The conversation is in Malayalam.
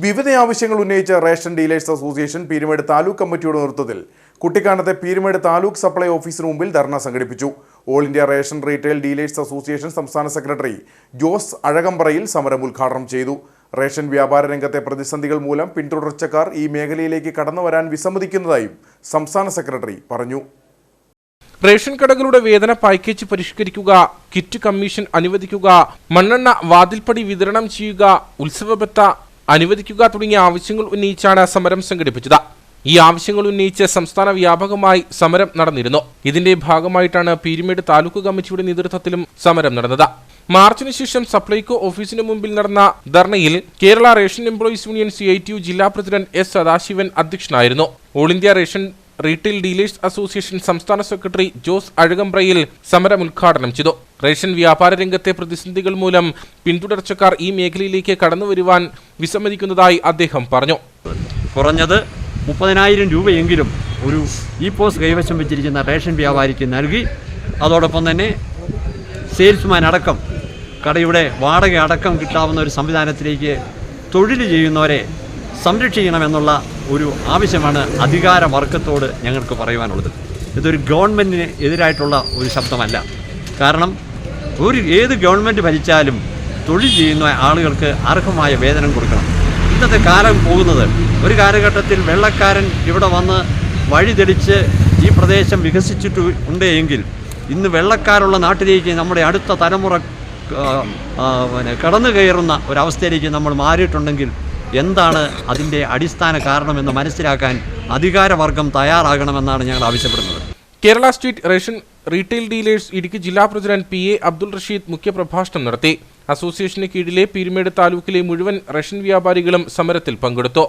വിവിധ ആവശ്യങ്ങൾ ഉന്നയിച്ച ration dealers association Peermade taluk കമ്മിറ്റിയുടെ നേതൃത്വത്തിൽ കുട്ടിക്കാനത്തെ പീരുമേട് താലൂക്ക് സപ്ലൈ ഓഫീസിന് മുമ്പിൽ ധർണ സംഘടിപ്പിച്ചു. All India ration retail dealers association സംസ്ഥാന സെക്രട്ടറി ജോസ് അഴകമ്പറയിൽ സമരം ഉദ്ഘാടനം ചെയ്തു. റേഷൻ വ്യാപാര രംഗത്തെ പ്രതിസന്ധികൾ മൂലം പിന്തുടർച്ചക്കാർ ഈ മേഖലയിലേക്ക് കടന്നു വരാൻ വിസമ്മതിക്കുന്നതായും സംസ്ഥാന സെക്രട്ടറി പറഞ്ഞു. റേഷൻ കടകളുടെ വേതന പാക്കേജ് പരിഷ്കരിക്കുക കിറ്റ് കമ്മീഷൻ അനുവദിക്കുക മണ്ണെണ്ണ വാതിൽപ്പടി വിതരണം ചെയ്യുക ഉത്സവബത്ത അനുവദിക്കുക തുടങ്ങിയ ആവശ്യങ്ങൾ ഉന്നയിച്ചാണ് സമരം സംഘടിപ്പിച്ചത്. ഈ ആവശ്യങ്ങൾ ഉന്നയിച്ച് സംസ്ഥാന വ്യാപകമായി സമരം നടന്നിരുന്നു. ഇതിന്റെ ഭാഗമായിട്ടാണ് പീരുമേട് താലൂക്ക് കമ്മിറ്റിയുടെ നേതൃത്വത്തിലും സമരം നടന്നത്. മാർച്ചിന് ശേഷം സപ്ലൈകോ ഓഫീസിന് മുമ്പിൽ നടന്ന ധർണയിൽ Kerala ration employees union C ജില്ലാ പ്രസിഡന്റ് എസ് സദാശിവൻ അധ്യക്ഷനായിരുന്നു. All India ration retail dealers association സംസ്ഥാന സെക്രട്ടറി ജോസ് അഴുകംപ്രയിൽ സമരം ഉദ്ഘാടനം ചെയ്തു. റേഷൻ വ്യാപാര രംഗത്തെ പ്രതിസന്ധികൾ മൂലം പിന്തുടർച്ചക്കാർ ഈ മേഖലയിലേക്ക് കടന്നു വരുവാൻ വിസമ്മതിക്കുന്നതായി അദ്ദേഹം പറഞ്ഞു. കുറഞ്ഞത് മുപ്പതിനായിരം രൂപയെങ്കിലും ഒരു ഇ പോസ് കൈവശം വെച്ചിരിക്കുന്ന റേഷൻ വ്യാപാരിക്ക് നൽകി. അതോടൊപ്പം തന്നെ സെയിൽസ്മാൻ അടക്കം കടയുടെ വാടക അടക്കം കിട്ടാവുന്ന ഒരു സംവിധാനത്തിലേക്ക് തൊഴിൽ ചെയ്യുന്നവരെ സംരക്ഷിക്കണമെന്നുള്ള ഒരു ആവശ്യമാണ് അധികാര വർഗത്തോട് ഞങ്ങൾക്ക് പറയുവാനുള്ളത്. ഇതൊരു ഗവൺമെന്റിന് എതിരായിട്ടുള്ള ഒരു ശബ്ദമല്ല. കാരണം ഒരു ഏത് ഗവൺമെന്റ് ഭരിച്ചാലും തൊഴിൽ ചെയ്യുന്ന ആളുകൾക്ക് അർഹമായ വേതനം കൊടുക്കണം. ഇന്നത്തെ കാലം പോകുന്നത് ഒരു കാലഘട്ടത്തിൽ വെള്ളക്കാരൻ ഇവിടെ വന്ന് വഴിതെളിച്ച് ഈ പ്രദേശം വികസിച്ചിട്ട് ഉണ്ട് എങ്കിൽ ഇന്ന് വെള്ളക്കാരുള്ള നാട്ടിലേക്ക് നമ്മുടെ അടുത്ത തലമുറ പിന്നെ കടന്നു കയറുന്ന ഒരവസ്ഥയിലേക്ക് നമ്മൾ മാറിയിട്ടുണ്ടെങ്കിൽ എന്താണ് അതിന്റെ അടിസ്ഥാന കാരണമെന്ന് മനസ്സിലാക്കാൻ അധികാരവർഗം തയ്യാറാകണമെന്നാണ് ഞങ്ങൾ ആവശ്യപ്പെടുന്നത്. Kerala state ration retail dealers Idukki ജില്ലാ president P A Abdul Rasheed മുഖ്യപ്രഭാഷണം നടത്തി. അസോസിയേഷന് കീഴിലെ പീരുമേട് താലൂക്കിലെ മുഴുവൻ റേഷൻ വ്യാപാരികളും സമരത്തിൽ പങ്കെടുത്തു.